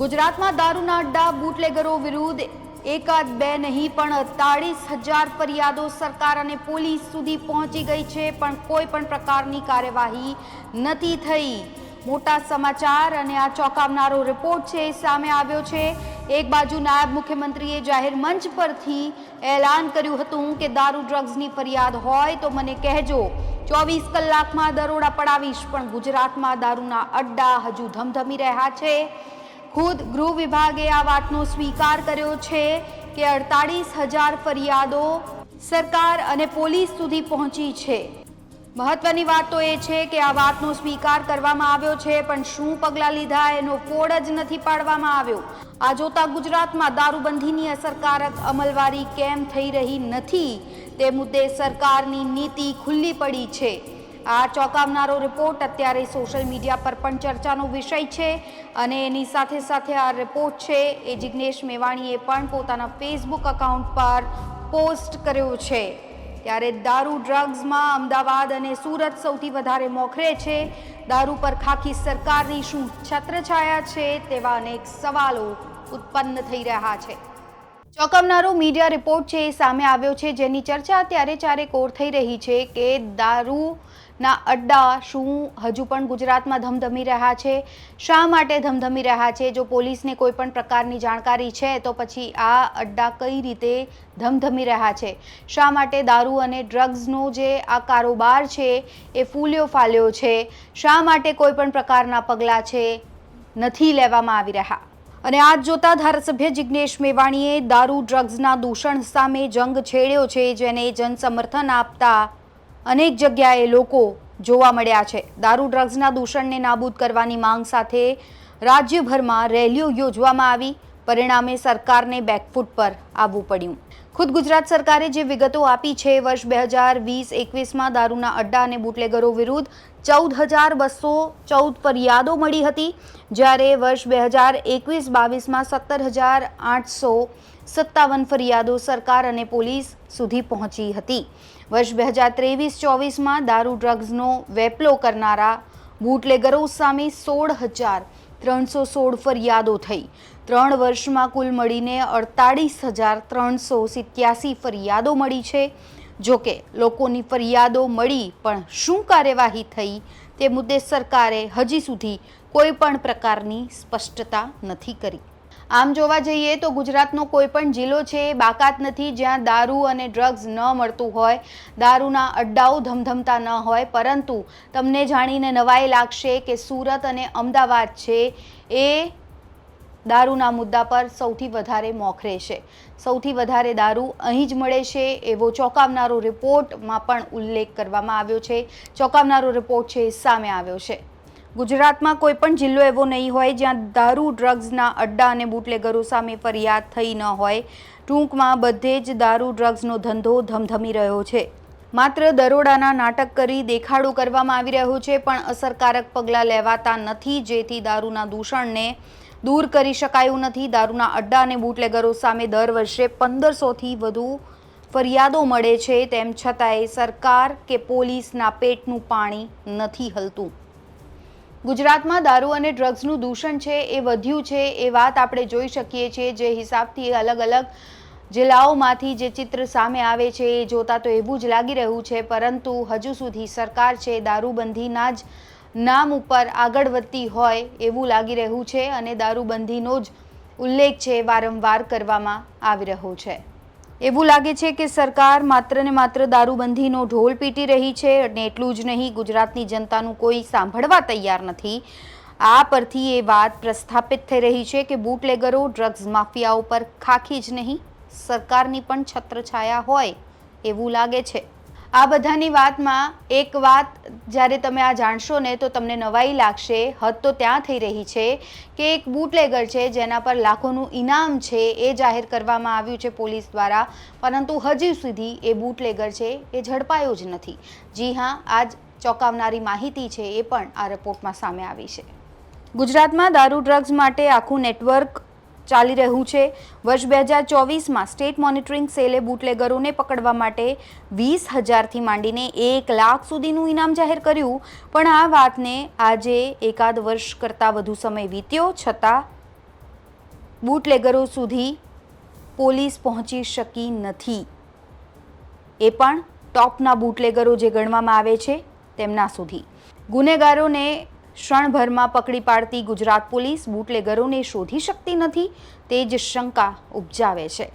ગુજરાતમાં દારૂના અડ્ડા, બુટલેગરો વિરુદ્ધ એકાદ બે નહીં, પણ અડતાળીસ હજાર ફરિયાદો સરકાર અને પોલીસ સુધી પહોંચી ગઈ છે, પણ કોઈ પણ પ્રકારની કાર્યવાહી નથી થઈ. મોટા સમાચાર અને આ ચોંકાવનારો રિપોર્ટ છે સામે આવ્યો છે. એક બાજુ નાયબ મુખ્યમંત્રીએ જાહેર મંચ પરથી એલાન કર્યું હતું કે દારૂ ડ્રગ્સની ફરિયાદ હોય તો મને કહેજો. ચોવીસ કલાકમાં દરોડા પડાવીશ, પણ ગુજરાતમાં દારૂના અડ્ડા હજુ ધમધમી રહ્યા છે. ખુદ ગૃહ વિભાગે આ વાતનો સ્વીકાર કર્યો છે કે અડતાળીસ હજાર ફરિયાદો સરકાર અને પોલીસ સુધી પહોંચી છે. મહત્વની વાત તો એ છે કે આ વાતનો સ્વીકાર કરવામાં આવ્યો છે, પણ શું પગલાં લીધા એનો કોડ જ નથી પાડવામાં આવ્યો. આ જોતા ગુજરાતમાં દારૂબંધીની અસરકારક અમલવારી કેમ થઈ રહી નથી તે મુદ્દે સરકારની નીતિ ખુલ્લી પડી છે. આ ચોંકાવનારો રિપોર્ટ અત્યારે સોશિયલ મીડિયા પર પણ ચર્ચાનો વિષય છે અને એની સાથે સાથે આ રિપોર્ટ છે એ જિગ્નેશ મેવાણીએ પણ પોતાના ફેસબુક અકાઉન્ટ પર પોસ્ટ કર્યો છે. ત્યારે દારૂ, ડ્રગ્સમાં અમદાવાદ અને સુરત સૌથી વધારે મોખરે છે. દારૂ પર ખાખી સરકારની શું છત્રછાયા છે તેવા અનેક સવાલો ઉત્પન્ન થઈ રહ્યા છે. ચોંકાવનારો મીડિયા રિપોર્ટ છે એ સામે આવ્યો છે. જેની ચર્ચા અત્યારે ચારે કોર થઈ રહી છે કે દારૂના અડ્ડા, શું, હજુ પણ ગુજરાતમાં ધમધમી રહ્યા છે? શા માટે ધમધમી રહ્યા છે? જો પોલીસને કોઈ પણ પ્રકારની જાણકારી છે, તો પછી આ અડ્ડા કઈ રીતે ધમધમી રહ્યા છે? શા માટે દારૂ અને ડ્રગ્સનો જે આ કારોબાર છે, એ ફૂલ્યો ફાલ્યો છે? શા માટે કોઈ પણ પ્રકારના પગલાં છે, નથી લેવામાં આવી રહ્યા? અને આજ જોતા ધારાસભ્ય જિગ્નેશ મેવાણીએ દારૂ, ડ્રગ્સના દૂષણ સામે જંગ છેડ્યો છે, જેને જનસમર્થન આપતા અનેક જગ્યાએ લોકો જોવા મળ્યા છે. દારૂ, ડ્રગ્સના દૂષણને નાબૂદ કરવાની માંગ સાથે રાજ્યભરમાં રેલીઓ યોજવામાં આવી. પરિણામે સરકારને બેકફૂટ પર આવવું પડ્યું. ખુદ ગુજરાત સરકારે જે વિગતો આપી છે, વર્ષ બે હજાર વીસ એકવીસમાં દારૂના અડ્ડા અને બુટલેગરો વિરુદ્ધ ચૌદ હજાર બસો ચૌદ ફરિયાદો મળી હતી. જ્યારે વર્ષ બે હજાર એકવીસ બાવીસમાં સત્તર હજાર આઠસો સત્તાવન ફરિયાદો સરકાર અને પોલીસ સુધી પહોંચી હતી. વર્ષ બે હજાર ત્રેવીસ ચોવીસમાં દારૂ ડ્રગ્સનો વેપલો કરનારા બુટલેગરો સામે સોળ હજાર ત્રણસો સોળ ફરિયાદો થઈ. ત્રણ વર્ષમાં કુલ મળીને અડતાળીસ હજાર ત્રણસો સિત્યાસી ફરિયાદો મળી છે. જોકે લોકોની ફરિયાદો મળી, પણ શું કાર્યવાહી થઈ તે મુદ્દે સરકારે હજી સુધી કોઈ પણ પ્રકારની સ્પષ્ટતા નથી કરી. આમ જોવા જઈએ તો ગુજરાતનો કોઈ પણ જિલ્લો છે એ બાકાત નથી, જ્યાં દારૂ અને ડ્રગ્સ ન મળતું હોય, દારૂના અડ્ડાઓ ધમધમતા ન હોય. પરંતુ તમને જાણીને નવાઈ લાગશે કે સુરત અને અમદાવાદ છે એ દારૂના મુદ્દા પર સૌથી વધારે મોખરે છે સૌથી વધારે દારૂ અહીં જ મળે છે એવો ચોંકાવનારો રિપોર્ટમાં પણ ઉલ્લેખ કરવામાં આવ્યો છે. ચોંકાવનારો રિપોર્ટ છે સામે આવ્યો છે. ગુજરાતમાં કોઈ પણ જિલ્લો એવો નહીં હોય જ્યાં દારૂ, ડ્રગ્સના અડ્ડા અને બુટલેગરો સામે ફરિયાદ થઈ ન હોય. ટૂંકમાં બધે જ દારૂ, ડ્રગ્સનો ધંધો ધમધમી રહ્યો છે. માત્ર દરોડાના નાટક કરી દેખાડો કરવામાં આવી રહ્યો છે, પણ અસરકારક પગલાં લેવાતા નથી, જેથી દારૂના દૂષણને દૂર કરી શકાયું નથી. દારૂના અડ્ડા અને બુટલેગરો સામે દર વર્ષે પંદરસોથી વધુ ફરિયાદો મળે છે. તેમ છતાંય સરકાર કે પોલીસના પેટનું પાણી નથી હલતું. ગુજરાતમાં દારૂ અને ડ્રગ્સનું દૂષણ છે, એ વધ્યું છે, એ વાત આપણે જોઈ શકીએ છીએ જે હિસાબથી અલગ અલગ જિલ્લાઓમાંથી જે ચિત્ર સામે આવે છે, એ જોતા તો એવું જ લાગી રહ્યું છે, પરંતુ હજુ સુધી સરકાર છે, દારૂબંધીના જ નામ ઉપર આગળ વધતી હોય એવું લાગી રહ્યું છે અને દારૂબંધીનો જ ઉલ્લેખ છે, વારંવાર કરવામાં આવી રહ્યો છે. એવું લાગે છે કે સરકાર માત્ર ને માત્ર દારૂબંધીનો ઢોલ પીટી રહી છે અને એટલું જ નહીં, ગુજરાતની જનતાનું કોઈ સાંભળવા તૈયાર નથી. આ પરથી એ વાત પ્રસ્થાપિત થઈ રહી છે કે બુટલેગરો, ડ્રગ્સ માફિયાઓ પર ખાખી જ નહીં, સરકારની પણ છત્રછાયા હોય એવું લાગે છે. આ બધાની વાતમાં એક વાત જ્યારે તમે આ જાણશો ને, તો તમને નવાઈ લાગશે. હદ તો ત્યાં થઈ રહી છે કે એક બુટલેગર છે, જેના પર લાખોનું ઇનામ છે, એ જાહેર કરવામાં આવ્યું છે પોલીસ દ્વારા. પરંતુ હજી સુધી એ બુટલેગર છે, એ ઝડપાયો જ નથી. જી હા, આજ ચોંકાવનારી માહિતી છે, એ પણ આ રિપોર્ટમાં સામે આવી છે. ગુજરાતમાં દારૂ ડ્રગ્સ માટે આખું નેટવર્ક ચાલી રહ્યું છે. વર્ષ બે હજાર ચોવીસમાં સ્ટેટ મોનિટરિંગ સેલે બુટલેગરોને પકડવા માટે વીસ હજારથી માંડીને એક લાખ સુધીનું ઇનામ જાહેર કર્યું. પણ આ વાતને આજે એકાદ વર્ષ કરતાં વધુ સમય વીત્યો છતાં બૂટલેગરો સુધી પોલીસ પહોંચી શકી નથી. એ પણ ટોપના બુટલેગરો જે ગણવામાં આવે છે તેમના સુધી. ગુનેગારોને ક્ષણભરમાં પકડી પાડતી ગુજરાત પોલીસ બુટલેગરોને શોધી શકતી નથી, તે જ શંકા ઉપજાવે છે.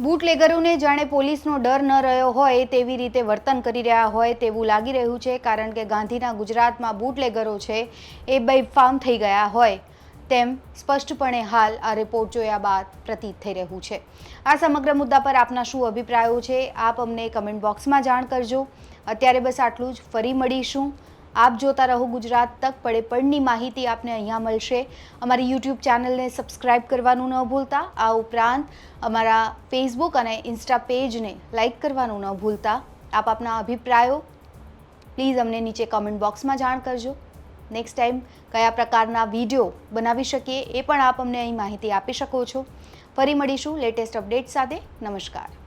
બુટલેગરોને જાણે પોલીસનો ડર ન રહ્યો હોય તેવી રીતે વર્તન કરી રહ્યા હોય તેવું લાગી રહ્યું છે, કારણ કે ગાંધીના ગુજરાતમાં બુટલેગરો છે એ બેફામ થઈ ગયા હોય તેમ સ્પષ્ટપણે હાલ આ રિપોર્ટ જોયા બાદ પ્રતીત થઈ રહ્યું છે. આ સમગ્ર મુદ્દા પર આપના શું અભિપ્રાયો છે, આપ અમને કમેન્ટ બોક્સમાં જાણ કરજો. અત્યારે બસ આટલું જ. ફરી મળીશું. આપ જોતા રહો ગુજરાત તક, પડે પડની માહિતી આપને અહીંયા મળશે. અમારી યુટ્યુબ ચેનલને સબસ્ક્રાઇબ કરવાનું ન ભૂલતા. આ ઉપરાંત, અમારા ફેસબુક અને ઇન્સ્ટા પેજને લાઇક કરવાનું ન ભૂલતા. આપ આપના અભિપ્રાયો પ્લીઝ અમને નીચે કમેન્ટ બોક્સમાં જાણ કરજો. નેક્સ્ટ ટાઈમ કયા પ્રકારના વીડિયો બનાવી શકીએ એ પણ આપ અમને અહીં માહિતી આપી શકો છો. ફરી મળીશું લેટેસ્ટ અપડેટ સાથે. નમસ્કાર.